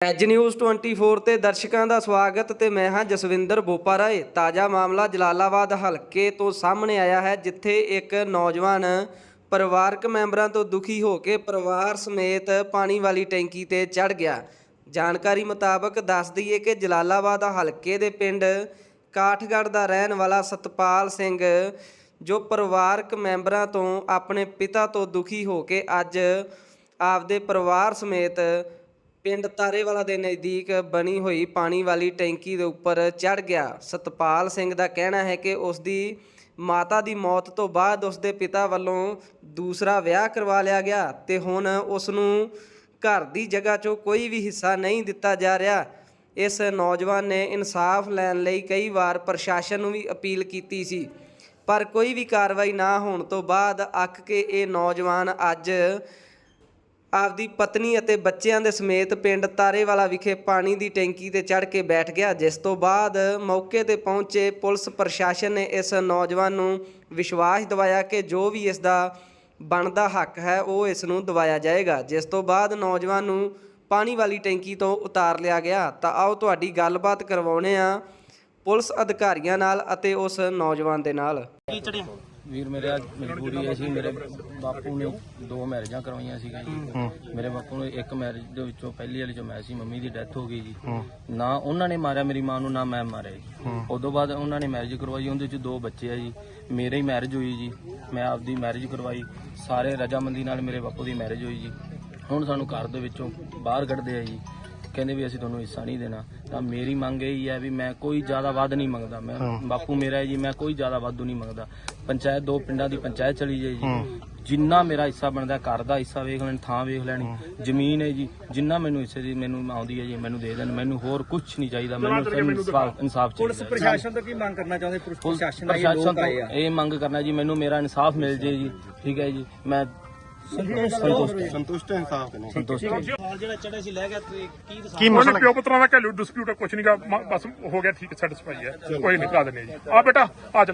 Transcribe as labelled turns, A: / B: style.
A: As news 24 ਤੇ ਦਰਸ਼ਕਾਂ ਦਾ ਸਵਾਗਤ ਤੇ ਮੈਂ ਹਾਂ ਜਸਵਿੰਦਰ ਬੋਪਾ ਰਾਏ ਤਾਜ਼ਾ ਮਾਮਲਾ ਜਲਾਲਾਬਾਦ ਹਲਕੇ ਤੋਂ ਸਾਹਮਣੇ ਆਇਆ ਹੈ, ਜਿੱਥੇ ਇੱਕ ਨੌਜਵਾਨ ਪਰਿਵਾਰਕ ਮੈਂਬਰਾਂ ਤੋਂ ਦੁਖੀ ਹੋ ਕੇ ਪਰਿਵਾਰ ਸਮੇਤ ਪਾਣੀ ਵਾਲੀ ਟੈਂਕੀ ਤੇ ਚੜ ਗਿਆ। ਜਾਣਕਾਰੀ ਮੁਤਾਬਕ ਦੱਸ ਦਈਏ ਕਿ ਜਲਾਲਾਬਾਦ ਹਲਕੇ ਦੇ ਪਿੰਡ ਕਾਠਗੜ੍ਹ ਦਾ ਰਹਿਣ ਵਾਲਾ ਸਤਪਾਲ ਸਿੰਘ, ਜੋ ਪਰਿਵਾਰਕ ਮੈਂਬਰਾਂ ਤੋਂ ਆਪਣੇ ਪਿਤਾ ਤੋਂ ਦੁਖੀ ਹੋ ਕੇ ਅੱਜ ਆਪਦੇ ਪਰਿਵਾਰ ਸਮੇਤ ਪਿੰਡ ਤਾਰੇਵਾਲਾ ਦੇ ਨਜ਼ਦੀਕ ਬਣੀ ਹੋਈ ਪਾਣੀ ਵਾਲੀ ਟੈਂਕੀ ਦੇ ਉੱਪਰ ਚੜ ਗਿਆ। ਸਤਪਾਲ ਸਿੰਘ ਦਾ ਕਹਿਣਾ ਹੈ ਕਿ ਉਸ ਦੀ ਮਾਤਾ ਦੀ ਮੌਤ ਤੋਂ ਬਾਅਦ ਉਸ ਦੇ ਪਿਤਾ ਵੱਲੋਂ ਦੂਸਰਾ ਵਿਆਹ ਕਰਵਾ ਲਿਆ ਗਿਆ ਤੇ ਹੁਣ ਉਸ ਨੂੰ ਘਰ ਦੀ ਜਗ੍ਹਾ 'ਚੋਂ ਕੋਈ ਵੀ ਹਿੱਸਾ ਨਹੀਂ ਦਿੱਤਾ ਜਾ ਰਿਹਾ। ਇਸ ਨੌਜਵਾਨ ਨੇ ਇਨਸਾਫ ਲੈਣ ਲਈ ਕਈ ਵਾਰ ਪ੍ਰਸ਼ਾਸਨ ਨੂੰ ਵੀ ਅਪੀਲ ਕੀਤੀ ਸੀ, ਪਰ ਕੋਈ ਵੀ ਕਾਰਵਾਈ ਨਾ ਹੋਣ ਤੋਂ ਬਾਅਦ ਅੱਕ ਕੇ ਇਹ ਨੌਜਵਾਨ ਅੱਜ ਆਪਦੀ ਪਤਨੀ ਅਤੇ ਬੱਚਿਆਂ ਦੇ ਸਮੇਤ ਪਿੰਡ ਤਾਰੇਵਾਲਾ ਵਿਖੇ ਪਾਣੀ ਦੀ ਟੈਂਕੀ ਤੇ ਚੜ੍ਹ ਕੇ ਬੈਠ ਗਿਆ, ਜਿਸ ਤੋਂ ਬਾਅਦ ਮੌਕੇ ਤੇ ਪਹੁੰਚੇ ਪੁਲਿਸ ਪ੍ਰਸ਼ਾਸਨ ਨੇ ਇਸ ਨੌਜਵਾਨ ਨੂੰ ਵਿਸ਼ਵਾਸ ਦਿਵਾਇਆ ਕਿ ਜੋ ਵੀ ਇਸ ਦਾ ਬਣਦਾ ਹੱਕ ਹੈ, ਉਹ ਇਸ ਨੂੰ ਦਿਵਾਇਆ ਜਾਏਗਾ। ਜਿਸ ਤੋਂ ਬਾਅਦ ਨੌਜਵਾਨ ਨੂੰ ਪਾਣੀ ਵਾਲੀ ਟੈਂਕੀ ਤੋਂ ਉਤਾਰ ਲਿਆ ਗਿਆ। ਤਾਂ ਆਓ ਤੁਹਾਡੀ ਗੱਲਬਾਤ ਕਰਵਾਉਣੇ ਆ ਪੁਲਿਸ ਅਧਿਕਾਰੀਆਂ ਨਾਲ ਅਤੇ ਉਸ ਨੌਜਵਾਨ ਦੇ ਨਾਲ।
B: ਕੀ ਚੜਿਆ
C: ਵੀਰ ਮੇਰੇ ਅੱਜ ਮਜਬੂਰੀ ਇਹ ਸੀ ਮੇਰੇ ਬਾਪੂ ਨੇ ਦੋ ਮੈਰਿਜਾਂ ਕਰਵਾਈਆਂ ਸੀਗਾ ਜੀ। ਮੇਰੇ ਬਾਪੂ ਨੇ ਇੱਕ ਮੈਰਿਜ ਦੇ ਵਿੱਚੋਂ ਪਹਿਲੀ ਵਾਲੀ ਚੋਂ ਮੈਂ ਸੀ ਮੰਮੀ ਦੀ ਡੈਥ ਹੋ ਗਈ ਜੀ। ਨਾ ਉਹਨਾਂ ਨੇ ਮਾਰਿਆ ਮੇਰੀ ਮਾਂ ਨੂੰ ਨਾ ਮੈਂ ਮਾਰਿਆ ਜੀ। ਉਦੋਂ ਬਾਅਦ ਉਹਨਾਂ ਨੇ ਮੈਰਿਜ ਕਰਵਾਈ ਉਹਦੇ ਚ ਦੋ ਬੱਚੇ ਆ ਜੀ। ਮੇਰੇ ਹੀ ਮੈਰਿਜ ਹੋਈ ਜੀ। ਮੈਂ ਆਪਦੀ ਮੈਰਿਜ ਕਰਵਾਈ। ਸਾਰੇ ਰਜਾਮੰਦੀ ਨਾਲ ਮੇਰੇ ਬਾਪੂ ਦੀ ਮੈਰਿਜ ਹੋਈ ਜੀ। ਹੁਣ ਸਾਨੂੰ ਘਰ ਦੇ ਵਿੱਚੋਂ ਬਾਹਰ ਕੱਢਦੇ ਆ ਜੀ। ਕਹਿੰਦੇ ਵੀ ਅਸੀਂ ਤੁਹਾਨੂੰ ਹਿੱਸਾ ਨਹੀਂ ਦੇਣਾ। ਤਾਂ ਮੇਰੀ ਮੰਗ ਇਹ ਹੀ ਹੈ ਵੀ ਮੈਂ ਕੋਈ ਜ਼ਿਆਦਾ ਵੱਧ ਨਹੀਂ ਮੰਗਦਾ। ਮੈਂ ਬਾਪੂ ਮੇਰਾ ਹੈ ਜੀ ਮੈਂ ਕੋਈ ਜ਼ਿਆਦਾ ਵਾਧੂ ਨਹੀਂ ਮੰਗਦਾ। ਪੰਚਾਇਤ ਦੋ ਪਿੰਡਾਂ ਦੀ ਪੰਚਾਇਤ ਚਲੀ ਜਾਏ ਜੀ। ਜਿੰਨਾ ਮੇਰਾ ਹਿੱਸਾ ਬਣਦਾ ਘਰ ਦਾ ਹਿੱਸਾ ਵੇਖ ਲੈਣ ਥਾਂ ਵੇਖ ਲੈਣੀ ਜ਼ਮੀਨ ਹੈ ਜੀ। ਜਿੰਨਾ ਮੈਨੂੰ ਹਿੱਸੇ ਦੀ ਮੈਨੂੰ ਆਉਂਦੀ ਹੈ ਜੀ ਮੈਨੂੰ ਦੇ ਦੇਣ। ਮੈਨੂੰ ਹੋਰ ਕੁਝ ਨਹੀਂ ਚਾਹੀਦਾ। ਮੈਨੂੰ ਸਿਰਫ ਇਨਸਾਫ
B: ਪੁਲਿਸ
C: ਚਾਹੀਦਾ
B: ਪ੍ਰਸ਼ਾਸਨ ਤੋਂ ਕੀ ਮੰਗ ਕਰਨਾ ਚਾਹੁੰਦੇ? ਪੁਲਿਸ ਪ੍ਰਸ਼ਾਸਨ ਲੋਕ ਆਏ ਆ।
C: ਇਹ ਮੰਗ ਕਰਨਾ ਜੀ ਮੈਨੂੰ ਮੇਰਾ ਇਨਸਾਫ ਮਿਲ ਜੇ ਜੀ। ਠੀਕ ਹੈ ਜੀ। ਮੈਂ ਸੰਤੁਸ਼ਟ
D: ਸੰਤੁਸ਼ਟ ਹੈ ਇਨਸਾਫ ਨਾਲ
C: ਸੰਤੁਸ਼ਟ।
B: ਹਾਲ ਜਿਹੜਾ ਚੜਿਆ ਸੀ ਲੈ ਗਿਆ ਤੇ ਕੀ ਦੱਸਾਂ
E: ਕੀ ਮਸਲਾ ਪਿਓ ਪੁੱਤਰਾਂ ਦਾ ਘਰੇਲੂ ਡਿਸਪਿਊਟ ਹੈ ਕੁਛ ਨਹੀਂਗਾ ਬਸ ਹੋ ਗਿਆ ਠੀਕ ਸੈਟੀਸਫਾਈ ਹੈ। ਕੋਈ ਨਹੀਂ ਕਰਾ ਦਿੰਦੇ ਜੀ। ਆ ਬੇਟਾ ਆ